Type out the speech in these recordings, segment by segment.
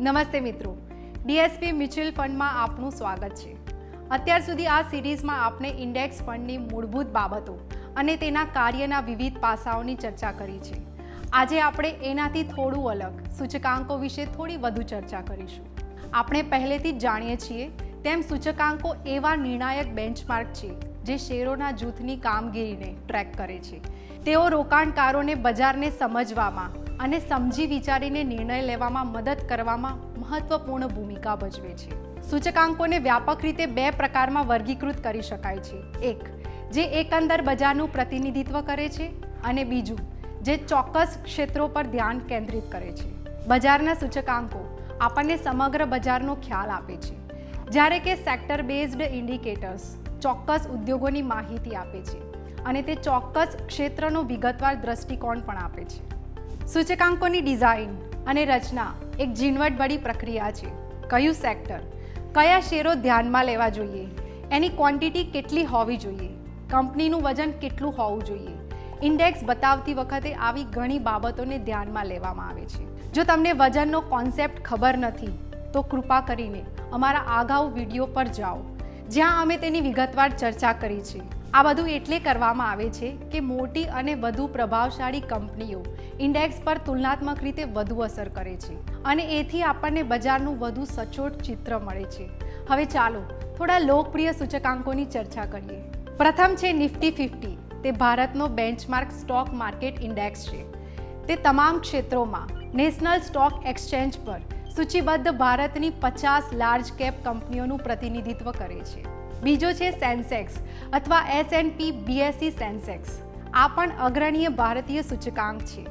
નમસ્તે મિત્રો. DSP mutual ફંડમાં આપનું સ્વાગત છે. અત્યાર સુધી આ સિરીઝમાં આપણે ઇન્ડેક્સ ફંડની મૂળભૂત બાબતો અને તેના કાર્યના વિવિધ પાસાઓની ચર્ચા કરી છે. આજે આપણે એનાથી થોડું અલગ, સૂચકાંકો વિશે થોડી વધુ ચર્ચા કરીશું. આપણે પહેલેથી જ જાણીએ છીએ, તેમ સૂચકાંકો એવા નિર્ણાયક બેન્ચમાર્ક છે, જે શેરોના જૂથની કામગીરીને ટ્રેક કરે છે. તેઓ રોકાણકારોને બજારને સમજવામાં અને સમજી વિચારીને નિર્ણય લેવામાં મદદ કરવામાં મહત્વપૂર્ણ ભૂમિકા ભજવે છે. સૂચકાંકોને વ્યાપક રીતે બે પ્રકારમાં વર્ગીકૃત કરી શકાય છે. એક, જે એકંદર બજારનું પ્રતિનિધિત્વ કરે છે અને બીજું, જે ચોક્કસ ક્ષેત્રો પર ધ્યાન કેન્દ્રિત કરે છે. બજારના સૂચકાંકો આપણને સમગ્ર બજારનો ખ્યાલ આપે છે. જ્યારે કે સેક્ટર બેઝડ ઇન્ડિકેટર્સ ચોક્કસ ઉદ્યોગોની માહિતી આપે છે અને તે ચોક્કસ ક્ષેત્રનો વિગતવાર દ્રષ્ટિકોણ પણ આપે છે. સૂચકાંકોની ડિઝાઇન અને રચના એક ઝીણવટભરી પ્રક્રિયા છે. કયું સેક્ટર? કયા શેરો ધ્યાનમાં લેવા જોઈએ? એની ક્વોન્ટિટી કેટલી હોવી જોઈએ? કંપનીનું વજન કેટલું હોવું જોઈએ? ઇન્ડેક્સ બતાવતી વખતે આવી ઘણી બાબતોને ધ્યાનમાં લેવામાં આવે છે. જો તમને વજનનો કોન્સેપ્ટ ખબર નથી, તો કૃપા કરીને અમારા આગાઉ વીડિયો પર જાઓ, જ્યાં અમે તેની વિગતવાર ચર્ચા કરી છે. આ બધું એટલે કરવામાં આવે છે કે મોટી અને વધુ પ્રભાવશાળી કંપનીઓ ઇન્ડેક્સ પર તુલનાત્મક રીતે વધુ અસર કરે છે અને એથી આપણને બજારનું વધુ સચોટ ચિત્ર મળે છે. હવે ચાલો થોડા લોકપ્રિય સૂચકાંકોની ચર્ચા કરીએ. પ્રથમ છે નિફ્ટી ફિફ્ટી. તે ભારતનો બેન્ચમાર્ક સ્ટોક માર્કેટ ઇન્ડેક્સ છે. તે તમામ ક્ષેત્રોમાં નેશનલ સ્ટોક એક્સચેન્જ પર સૂચિબદ્ધ ભારતની પચાસ લાર્જ કેપ કંપનીઓનું પ્રતિનિધિત્વ કરે છે. બીજો છે સેન્સેક્સ અથવા S and P BSE Sensex. આ પણ અગ્રણીય ભારતીય સૂચકાંક છે.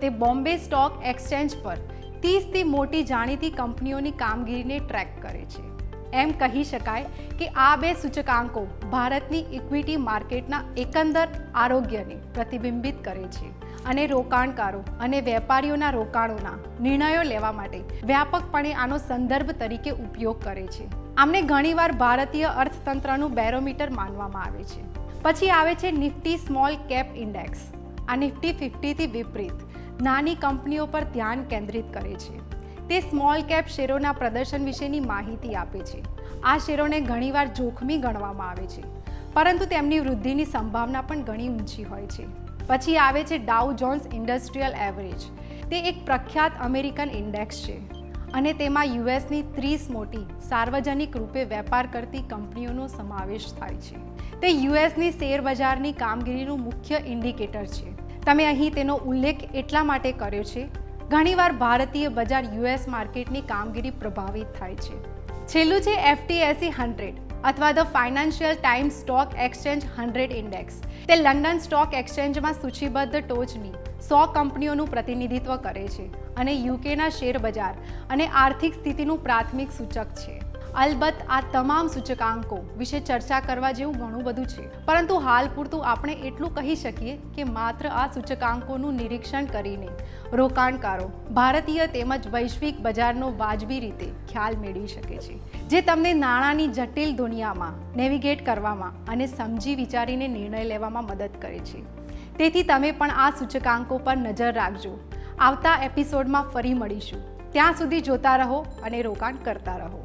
તે બોમ્બે સ્ટોક એક્સચેન્જ પર ત્રીસથી મોટી જાણીતી કંપનીઓની કામગીરીને ટ્રેક કરે છે. એમ કહી શકાય કે આ બે સૂચકાંકો ભારતની ઇક્વિટી માર્કેટના એકંદર આરોગ્યને પ્રતિબિંબિત કરે છે. અને રોકાણકારો અને વેપારીઓના રોકાણોના નિર્ણયો લેવા માટે વ્યાપકપણે આનો સંદર્ભ તરીકે ઉપયોગ કરે છે. આમને ઘણીવાર ભારતીય અર્થતંત્રનું બેરોમીટર માનવામાં આવે છે. પછી આવે છે નિફ્ટી સ્મોલ કેપ ઇન્ડેક્સ. આ નિફ્ટી ફિફ્ટીથી વિપરીત નાની કંપનીઓ પર ધ્યાન કેન્દ્રિત કરે છે. તે સ્મોલ કેપ શેરોના પ્રદર્શન વિશેની માહિતી આપે છે. આ શેરોને ઘણીવાર જોખમી ગણવામાં આવે છે. પરંતુ તેમની વૃદ્ધિની સંભાવના પણ ઘણી ઊંચી હોય છે. પછી આવે છે ડાઉ જોન્સ ઇન્ડસ્ટ્રીયલ એવરેજ તે એક પ્રખ્યાત અમેરિકન ઇન્ડેક્સ છે અને તેમાં યુએસની ત્રીસ મોટી સાર્વજનિક રૂપે વેપાર કરતી કંપનીઓનો સમાવેશ થાય છે. તે યુએસની શેર બજારની કામગીરીનું મુખ્ય ઇન્ડિકેટર છે. તમે અહીં તેનો ઉલ્લેખ એટલા માટે કર્યો છે, ઘણીવાર ભારતીય બજાર યુએસ માર્કેટની કામગીરી પ્રભાવિત થાય છે. છેલ્લું છે એફટીએસી હંડ્રેડ. અથવા the Financial Times stock exchange hundred index. તે લંડન સ્ટોક એક્સચેન્જમાં સૂચિબદ્ધ ટોચની સો કંપનીઓનું પ્રતિનિધિત્વ કરે છે અને યુકેના શેર બજાર અને આર્થિક સ્થિતિનું પ્રાથમિક સૂચક છે. અલબત્ત આ તમામ સૂચકાંકો વિશે ચર્ચા કરવા જેવું ઘણું બધું છે. પરંતુ હાલ પૂરતું આપણે એટલું કહી શકીએ કે માત્ર આ સૂચકાંકોનું નિરીક્ષણ કરીને રોકાણકારો, ભારતીય તેમજ વૈશ્વિક બજારનો વાજબી રીતે ખ્યાલ મેળવી શકે છે. જે તમને નાણાંની જટિલ દુનિયામાં નેવિગેટ કરવામાં અને સમજી વિચારીને નિર્ણય લેવામાં મદદ કરે છે. તેથી તમે પણ આ સૂચકાંકો પર નજર રાખજો. આવતા એપિસોડમાં ફરી મળીશું. ત્યાં સુધી જોતા રહો અને રોકાણ કરતા રહો.